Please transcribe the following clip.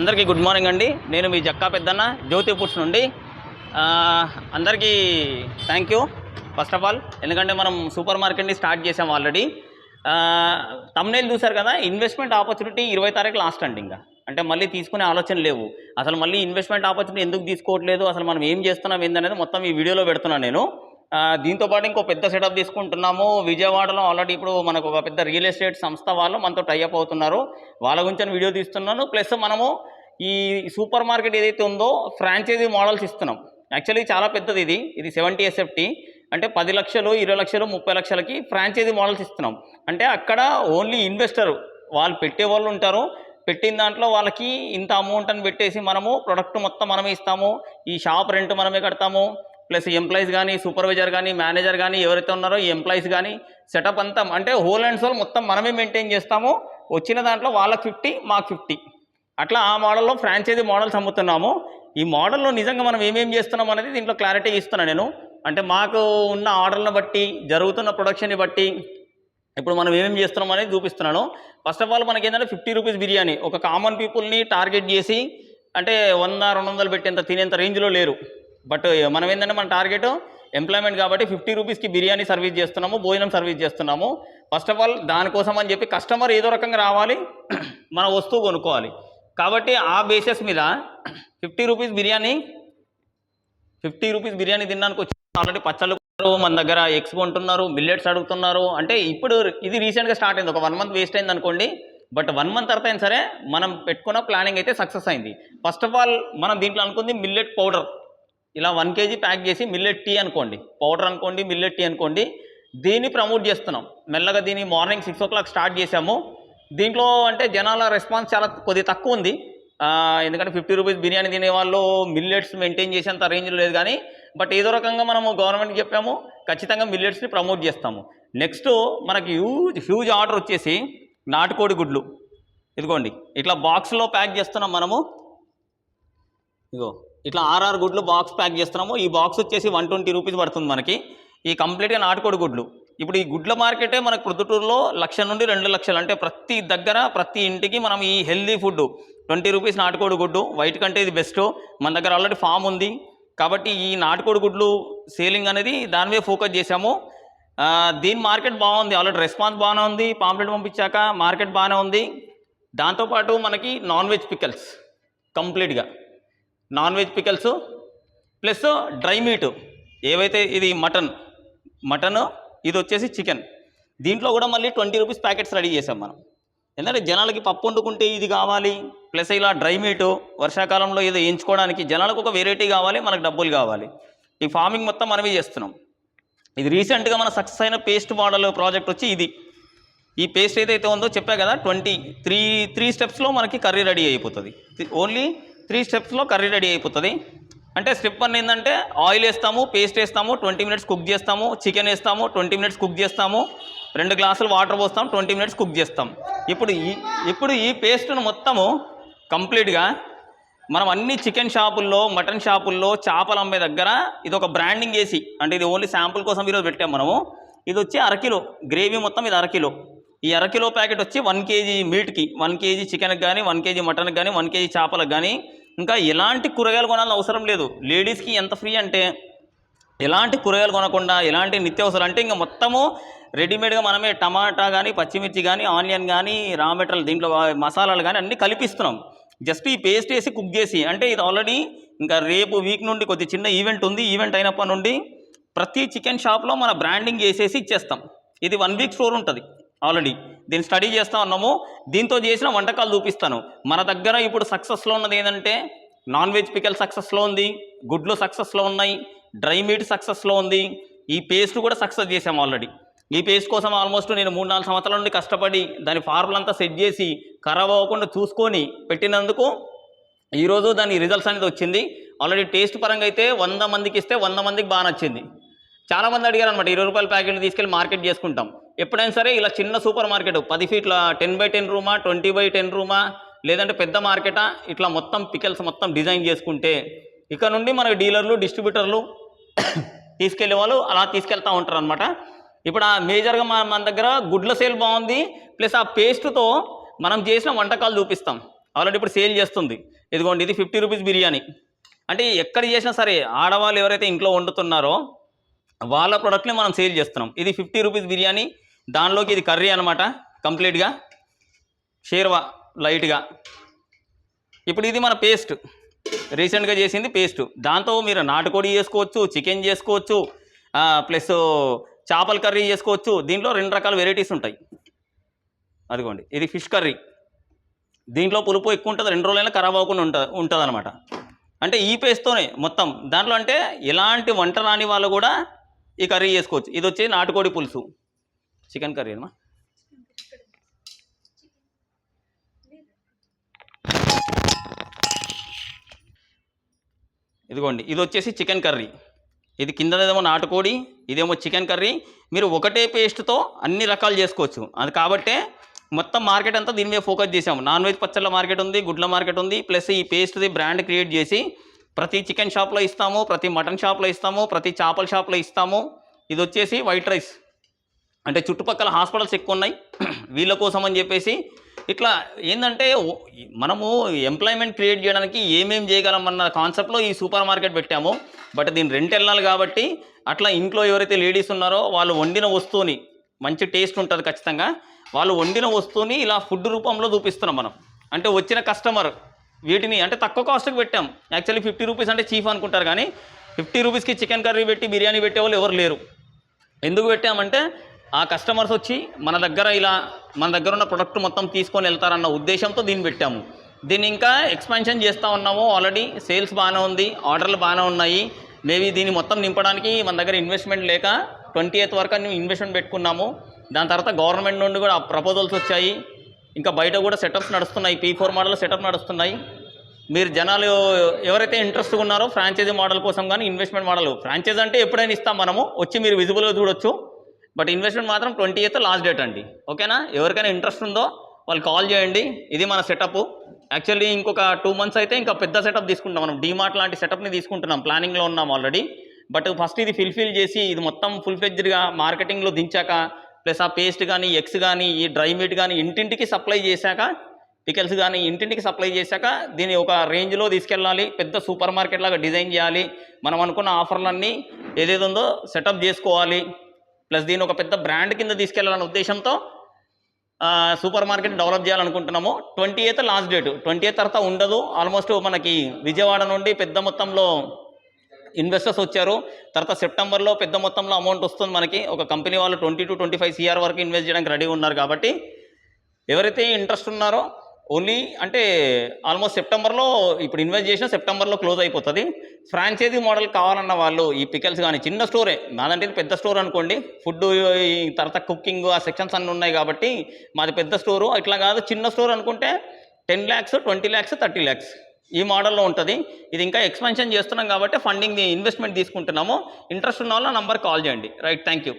అందరికీ good morning అండి. నేను మీ జక్కా పెద్దన్న జ్యోతి ఫుడ్స్ నుండి. అందరికీ thank you first of all ఎందుకంటే మనం సూపర్ మార్కెట్ని స్టార్ట్ చేసాం ఆల్రెడీ తమ్నేలు చూసారు కదా ఇన్వెస్ట్మెంట్ ఆపర్చునిటీ ఇరవై తారీఖు లాస్ట్ అండి ఇంకా. అంటే మళ్ళీ తీసుకునే ఆలోచన లేవు. అసలు మళ్ళీ ఇన్వెస్ట్మెంట్ ఆపర్చునిటీ ఎందుకు తీసుకోవట్లేదు అసలు మనం ఏం చేస్తున్నాం ఏందనేది మొత్తం ఈ వీడియోలో పెడుతున్నాను నేను. దీంతోపాటు దీంతో పాటు ఇంకో పెద్ద సెటప్ తీసుకుంటున్నాము. విజయవాడలో ఆల్రెడీ ఇప్పుడు మనకు ఒక పెద్ద రియల్ ఎస్టేట్ సంస్థ వాళ్ళు మనతో టైఅప్ అవుతున్నారు. వాళ్ళ గురించి నేను వీడియో తీస్తున్నాను. ప్లస్ మనము ఈ సూపర్ మార్కెట్ ఏదైతే ఉందో ఫ్రాంచైజీ మోడల్స్ ఇస్తున్నాం. యాక్చువల్లీ చాలా పెద్దది ఇది. ఇది సెవెంటీ ఎస్ఎఫ్టీ అంటే పది లక్షలు ఇరవై లక్షలు ముప్పై లక్షలకి ఫ్రాంచైజీ మోడల్స్ ఇస్తున్నాం. అంటే అక్కడ ఓన్లీ ఇన్వెస్టర్ వాళ్ళు పెట్టే వాళ్ళు ఉంటారు. పెట్టిన దాంట్లో వాళ్ళకి ఇంత అమౌంట్ అని పెట్టేసి మనము ప్రొడక్ట్ మొత్తం మనమే ఇస్తాము. ఈ షాప్ రెంట్ మనమే కడతాము. ప్లస్ ఎంప్లాయీస్ కానీ సూపర్వైజర్ కానీ మేనేజర్ కానీ ఎవరైతే ఉన్నారో ఈ ఎంప్లాయీస్ కానీ సెటప్ అంతా అంటే హోల్ అండ్ సోల్ మొత్తం మనమే మెయింటైన్ చేస్తాము. వచ్చిన దాంట్లో వాళ్ళకి ఫిఫ్టీ మాకు ఫిఫ్టీ. అట్లా ఆ మోడల్లో ఫ్రాంచైజీ మోడల్స్ అమ్ముతున్నాము. ఈ మోడల్లో నిజంగా మనం ఏమేం చేస్తున్నాం అనేది దీంట్లో క్లారిటీ ఇస్తున్నాను నేను. అంటే మాకు ఉన్న ఆర్డర్లను బట్టి జరుగుతున్న ప్రొడక్షన్ని బట్టి ఇప్పుడు మనం ఏమేమి చేస్తున్నాం అనేది చూపిస్తున్నాను. ఫస్ట్ ఆఫ్ ఆల్ మనకి ఏంటంటే ఫిఫ్టీ రూపీస్ బిర్యానీ. ఒక కామన్ పీపుల్ని టార్గెట్ చేసి అంటే వంద రెండు వందలు పెట్టేంత తినేంత రేంజ్లో లేరు. బట్ మనం ఏంటంటే మన టార్గెట్ ఎంప్లాయ్మెంట్ కాబట్టి ఫిఫ్టీ రూపీస్కి బిర్యానీ సర్వీస్ చేస్తున్నాము భోజనం సర్వీస్ చేస్తున్నాము. ఫస్ట్ ఆఫ్ ఆల్ దానికోసం అని చెప్పి కస్టమర్ ఏదో రకంగా రావాలి మన వస్తువు కొనుక్కోవాలి. కాబట్టి ఆ బేసిస్ మీద fifty rupees biryani fifty rupees biryani తినడానికి వచ్చి ఆల్రెడీ పచ్చళ్ళు మన దగ్గర ఎగ్స్ కొంటున్నారు మిల్లెట్స్ అడుగుతున్నారు. అంటే ఇప్పుడు ఇది రీసెంట్గా స్టార్ట్ అయింది ఒక వన్ మంత్ వేస్ట్ అయింది అనుకోండి. బట్ వన్ మంత్ తర్వాత అయినా సరే మనం పెట్టుకున్న ప్లానింగ్ అయితే సక్సెస్ అయింది. ఫస్ట్ ఆఫ్ ఆల్ మనం దీంట్లో అనుకుంది మిల్లెట్ పౌడర్. ఇలా వన్ కేజీ ప్యాక్ చేసి మిల్లెట్ టీ అనుకోండి పౌడర్ అనుకోండి మిల్లెట్ టీ అనుకోండి దీన్ని ప్రమోట్ చేస్తున్నాం. మెల్లగా దీన్ని morning six o'clock start చేసాము దీంట్లో అంటే జనాల రెస్పాన్స్ చాలా కొద్దిగా తక్కువ ఉంది. ఎందుకంటే ఫిఫ్టీ రూపీస్ బిర్యానీ తినే వాళ్ళు మిల్లెట్స్ మెయింటైన్ చేసేంత రేంజ్లో లేదు కానీ బట్ ఏదో రకంగా మనము గవర్నమెంట్కి చెప్పాము ఖచ్చితంగా మిల్లెట్స్ని ప్రమోట్ చేస్తాము. నెక్స్ట్ మనకి హ్యూజ్ హ్యూజ్ ఆర్డర్ వచ్చేసి నాటుకోడి గుడ్లు. ఇదిగోండి ఇట్లా బాక్స్లో ప్యాక్ చేస్తున్నాం మనము. ఇగో. ఇట్లా ఆర్ఆర్ గుడ్లు బాక్స్ ప్యాక్ చేస్తున్నాము. ఈ బాక్స్ వచ్చేసి వన్ ట్వంటీ రూపీస్ పడుతుంది మనకి. ఈ కంప్లీట్గా నాటుకోడి గుడ్లు. ఇప్పుడు ఈ గుడ్ల మార్కెటే మనకు ప్రొద్దుటూరులో లక్ష నుండి రెండు లక్షలు. అంటే ప్రతి దగ్గర ప్రతి ఇంటికి మనం ఈ హెల్దీ ఫుడ్ ట్వంటీ రూపీస్ నాటుకోడి గుడ్డు. వైట్ కంటే ఇది బెస్ట్ మన దగ్గర ఆల్రెడీ ఫామ్ ఉంది. కాబట్టి ఈ నాటుకోడి గుడ్లు సేలింగ్ అనేది దాని మీద ఫోకస్ చేశాము. దీని మార్కెట్ బాగుంది. ఆల్రెడీ రెస్పాన్స్ బాగానే ఉంది. పాంప్లెట్ పంపించాక మార్కెట్ బాగానే ఉంది. దాంతోపాటు మనకి నాన్ వెజ్ పికల్స్ కంప్లీట్గా non veg pickles plus dry meat. ఏవైతే ఇది మటన్ మటన్ ఇది వచ్చేసి చికెన్. దీంట్లో కూడా మళ్ళీ ట్వంటీ రూపీస్ ప్యాకెట్స్ రెడీ చేసాం మనం. ఎందుకంటే జనాలకి పప్పు వండుకుంటే ఇది కావాలి ప్లస్ ఇలా డ్రై మీట్ వర్షాకాలంలో ఏదో వేయించుకోవడానికి జనాలకు ఒక వెరైటీ కావాలి మనకు డబ్బులు కావాలి. ఈ ఫార్మింగ్ మొత్తం మనమే చేస్తున్నాం. ఇది రీసెంట్గా మన సక్సెస్ అయిన పేస్ట్ మోడల్ ప్రాజెక్ట్ వచ్చి ఇది. ఈ పేస్ట్ ఏదైతే ఉందో చెప్పా కదా ట్వంటీ త్రీ త్రీ స్టెప్స్లో మనకి కర్రీ రెడీ అయిపోతుంది. ఓన్లీ త్రీ స్టెప్స్లో కర్రీ రెడీ అయిపోతుంది. అంటే స్టెప్ వన్ ఏంటంటే ఆయిల్ వేస్తాము పేస్ట్ వేస్తాము ట్వంటీ మినిట్స్ కుక్ చేస్తాము చికెన్ వేస్తాము ట్వంటీ మినిట్స్ కుక్ చేస్తాము రెండు గ్లాసులు వాటర్ పోస్తాం ట్వంటీ మినిట్స్ కుక్ చేస్తాం. ఇప్పుడు ఈ ఇప్పుడు ఈ పేస్ట్ను మొత్తము కంప్లీట్గా మనం అన్ని చికెన్ షాపుల్లో మటన్ షాపుల్లో చేపలు అమ్మే దగ్గర ఇది ఒక బ్రాండింగ్ వేసి అంటే ఇది ఓన్లీ శాంపుల్ కోసం ఈరోజు పెట్టాం మనము. ఇది వచ్చి అరకిలో గ్రేవీ మొత్తం ఇది అరకిలో. ఈ అరకిలో ప్యాకెట్ వచ్చి వన్ కేజీ మీట్కి వన్ కేజీ చికెన్కి కానీ వన్ కేజీ మటన్కి కానీ వన్ కేజీ చేపలకు కానీ ఇంకా ఎలాంటి కూరగాయలు కొనాలని అవసరం లేదు. లేడీస్కి ఎంత ఫ్రీ అంటే ఎలాంటి కూరగాయలు కొనకుండా ఎలాంటి నిత్యావసరాలు అంటే ఇంకా మొత్తము రెడీమేడ్గా మనమే టమాటా కానీ పచ్చిమిర్చి కానీ ఆనియన్ కానీ రా మెటీరియల్ దీంట్లో మసాలాలు కానీ అన్నీ కలిపిస్తున్నాం. జస్ట్ ఈ పేస్ట్ వేసి కుక్ చేసి అంటే ఇది ఆల్రెడీ ఇంకా రేపు వీక్ నుండి కొద్ది చిన్న ఈవెంట్ ఉంది. ఈవెంట్ అయినప్పటి నుండి ప్రతి చికెన్ షాప్లో మన బ్రాండింగ్ చేసేసి ఇచ్చేస్తాం. ఇది వన్ వీక్ స్టోర్ ఉంటుంది. ఆల్రెడీ దీన్ని స్టడీ చేస్తా ఉన్నాము. దీంతో చేసిన వంటకాలు చూపిస్తాను. మన దగ్గర ఇప్పుడు సక్సెస్లో ఉన్నది ఏంటంటే నాన్ వెజ్ పికల్ సక్సెస్లో ఉంది గుడ్లు సక్సెస్లో ఉన్నాయి డ్రై మీట్ సక్సెస్లో ఉంది. ఈ పేస్ట్ కూడా సక్సెస్ చేసాం ఆల్రెడీ. ఈ పేస్ట్ కోసం ఆల్మోస్ట్ నేను మూడు నాలుగు సంవత్సరాల నుండి కష్టపడి దాని ఫార్ములా అంతా సెట్ చేసి ఖరాబ్ అవ్వకుండా చూసుకొని పెట్టినందుకు ఈరోజు దాని రిజల్ట్స్ అనేది వచ్చింది. ఆల్రెడీ టేస్ట్ పరంగా అయితే వంద మందికి ఇస్తే వంద మందికి బాగా నచ్చింది. చాలా మంది అడిగారు అనమాట ఇరవై రూపాయల ప్యాకెట్ తీసుకెళ్ళి మార్కెట్ చేసుకుంటాం. ఎప్పుడైనా సరే ఇలా చిన్న సూపర్ మార్కెట్ పది ఫీట్ల టెన్ బై టెన్ రూమా ట్వంటీ బై టెన్ రూమా లేదంటే పెద్ద మార్కెటా ఇట్లా మొత్తం పికల్స్ మొత్తం డిజైన్ చేసుకుంటే ఇక నుండి మనకి డీలర్లు డిస్ట్రిబ్యూటర్లు తీసుకెళ్ళే వాళ్ళు అలా తీసుకెళ్తా ఉంటారు అనమాట ఇప్పుడు ఆ మేజర్గా మన మన దగ్గర గుడ్ల సేల్ బాగుంది ప్లస్ ఆ పేస్ట్తో మనం చేసిన వంటకాలు చూపిస్తాం. ఆల్రెడీ ఇప్పుడు సేల్ చేస్తుంది. ఇదిగోండి ఇది ఫిఫ్టీ రూపీస్ బిర్యానీ. అంటే ఎక్కడ చేసినా సరే ఆడవాళ్ళు ఎవరైతే ఇంట్లో వండుతున్నారో వాళ్ళ ప్రోడక్ట్ని మనం సేల్ చేస్తున్నాం. ఇది ఫిఫ్టీ రూపీస్ బిర్యానీ దానిలోకి ఇది కర్రీ అనమాట కంప్లీట్గా షేర్వా లైట్గా ఇప్పుడు ఇది మన పేస్ట్ రీసెంట్గా చేసింది పేస్ట్ దాంతో మీరు నాటుకోడి చేసుకోవచ్చు చికెన్ చేసుకోవచ్చు ప్లస్ చేపల కర్రీ చేసుకోవచ్చు. దీంట్లో రెండు రకాల వెరైటీస్ ఉంటాయి. అదిగోండి ఇది ఫిష్ కర్రీ దీంట్లో పులుపు ఎక్కువ ఉంటుంది రెండు రోజులైనా ఖరాబ్ అవ్వకుండా ఉంటుంది ఉంటుంది అనమాట అంటే ఈ పేస్ట్తోనే మొత్తం. దాంట్లో అంటే ఎలాంటి వంట రాని వాళ్ళు కూడా ఈ కర్రీ చేసుకోవచ్చు. ఇది వచ్చి నాటుకోడి పులుసు. చికెన్ కర్రీ అమ్మా ఇదిగోండి ఇది వచ్చేసి చికెన్ కర్రీ. ఇది కిందనేదేమో నాటుకోడి ఇదేమో చికెన్ కర్రీ. మీరు ఒకటే పేస్ట్తో అన్ని రకాలు చేసుకోవచ్చు. అది కాబట్టే మొత్తం మార్కెట్ అంతా దీని మీద ఫోకస్ చేసాము నాన్ వెజ్ పచ్చళ్ళ మార్కెట్ ఉంది గుడ్ల మార్కెట్ ఉంది ప్లస్ ఈ పేస్ట్ది బ్రాండ్ క్రియేట్ చేసి ప్రతి చికెన్ షాప్లో ఇస్తాము ప్రతి మటన్ షాప్లో ఇస్తాము ప్రతి చేపల షాప్లో ఇస్తాము. ఇది వచ్చేసి వైట్ రైస్. అంటే చుట్టుపక్కల హాస్పిటల్స్ ఎక్కువ ఉన్నాయి వీళ్ళ కోసం అని చెప్పేసి ఇట్లా ఏంటంటే మనము ఎంప్లాయ్మెంట్ క్రియేట్ చేయడానికి ఏమేం చేయగలం అన్న కాన్సెప్ట్లో ఈ సూపర్ మార్కెట్ పెట్టాము. బట్ దీని రెంట్ వెళ్ళాలి కాబట్టి అట్లా ఇంట్లో ఎవరైతే లేడీస్ ఉన్నారో వాళ్ళు వండిన వస్తువుని మంచి టేస్ట్ ఉంటుంది ఖచ్చితంగా వాళ్ళు వండిన వస్తువుని ఇలా ఫుడ్ రూపంలో చూపిస్తున్నాం మనం. అంటే వచ్చిన కస్టమర్ వీటిని అంటే తక్కువ కాస్ట్కి పెట్టాం. యాక్చువల్లీ ఫిఫ్టీ రూపీస్ అంటే చీఫ్ అనుకుంటారు కానీ ఫిఫ్టీ రూపీస్కి చికెన్ కర్రీ పెట్టి బిర్యానీ పెట్టే వాళ్ళు ఎవరు లేరు. ఎందుకు పెట్టామంటే ఆ కస్టమర్స్ వచ్చి మన దగ్గర ఇలా మన దగ్గర ఉన్న ప్రొడక్ట్ మొత్తం తీసుకొని వెళ్తారన్న ఉద్దేశంతో దీన్ని పెట్టాము. దీన్ని ఇంకా ఎక్స్పాన్షన్ చేస్తూ ఉన్నాము. ఆల్రెడీ సేల్స్ బాగానే ఉంది ఆర్డర్లు బాగానే ఉన్నాయి. మేబీ దీన్ని మొత్తం నింపడానికి మన దగ్గర ఇన్వెస్ట్మెంట్ లేక ట్వంటీ ఎయిత్ వరకు మేము ఇన్వెస్ట్మెంట్ పెట్టుకున్నాము. దాని తర్వాత గవర్నమెంట్ నుండి కూడా ప్రపోజల్స్ వచ్చాయి. ఇంకా బయట కూడా సెటప్స్ నడుస్తున్నాయి. పీ ఫోర్ మోడల్ సెటప్ నడుస్తున్నాయి. మీరు జనాలు ఎవరైతే ఇంట్రెస్ట్గా ఉన్నారో ఫ్రాంచైజీ మోడల్ కోసం కానీ ఇన్వెస్ట్మెంట్ మోడల్ ఫ్రాంచైజ్ అంటే ఎప్పుడైనా ఇస్తాం మనము వచ్చి మీరు విజిబుల్గా చూడొచ్చు. బట్ ఇన్వెస్ట్మెంట్ మాత్రం ట్వంటీ ఎయిత్ లాస్ట్ డేట్ అండి. ఓకేనా ఎవరికైనా ఇంట్రెస్ట్ ఉందో వాళ్ళు కాల్ చేయండి. ఇది మన సెటప్ యాక్చువల్లీ ఇంకొక టూ మంత్స్ అయితే ఇంకా పెద్ద సెటప్ తీసుకుంటాం మనం. డీమార్ట్ లాంటి సెటప్ని తీసుకుంటున్నాం. ప్లానింగ్లో ఉన్నాం ఆల్రెడీ బట్ ఫస్ట్ ఇది ఫిల్ఫిల్ చేసి ఇది మొత్తం ఫుల్ ఫ్లెడ్జ్డ్గా మార్కెటింగ్లో దించాక ప్లస్ ఆ పేస్ట్ కానీ ఎగ్స్ కానీ ఈ డ్రై మీట్ కానీ ఇంటింటికి సప్లై చేశాక పికెల్స్ కానీ ఇంటింటికి సప్లై చేశాక దీన్ని ఒక రేంజ్లో తీసుకెళ్ళాలి. పెద్ద సూపర్ మార్కెట్ లాగా డిజైన్ చేయాలి. మనం అనుకున్న ఆఫర్లన్నీ ఏదేది ఉందో సెటప్ చేసుకోవాలి. ప్లస్ దీన్ని ఒక పెద్ద బ్రాండ్ కింద తీసుకెళ్ళాలనే ఉద్దేశంతో సూపర్ మార్కెట్ డెవలప్ చేయాలనుకుంటున్నాము. Twenty eighth last date. Twenty eighth తర్వాత ఉండదు. ఆల్మోస్ట్ మనకి విజయవాడ నుండి పెద్ద మొత్తంలో ఇన్వెస్టర్స్ వచ్చారు. తర్వాత సెప్టెంబర్లో పెద్ద మొత్తంలో అమౌంట్ వస్తుంది మనకి. ఒక కంపెనీ వాళ్ళు twenty to twenty five CR వరకు ఇన్వెస్ట్ చేయడానికి రెడీ ఉన్నారు కాబట్టి ఎవరైతే ఇంట్రెస్ట్ ఉన్నారో ఓన్లీ అంటే ఆల్మోస్ట్ సెప్టెంబర్లో ఇప్పుడు ఇన్వెస్ట్ చేసిన సెప్టెంబర్లో క్లోజ్ అయిపోతుంది. ఫ్రాంచైజీ మోడల్ కావాలన్న వాళ్ళు ఈ పికల్స్ కానీ చిన్న స్టోరే నాదంటే పెద్ద స్టోర్ అనుకోండి. ఫుడ్ తర్వాత కుకింగ్ ఆ సెక్షన్స్ అన్నీ ఉన్నాయి కాబట్టి మాది పెద్ద స్టోరు. ఇట్లా కాదు చిన్న స్టోర్ అనుకుంటే ten lakhs twenty lakhs thirty lakhs ఈ మోడల్లో ఉంటుంది. ఇది ఇంకా ఎక్స్పెన్షన్ చేస్తున్నాం కాబట్టి ఫండింగ్ ఇన్వెస్ట్మెంట్ తీసుకుంటున్నాము. ఇంట్రెస్ట్ ఉన్న వాళ్ళ నంబర్ కాల్ చేయండి. Right thank you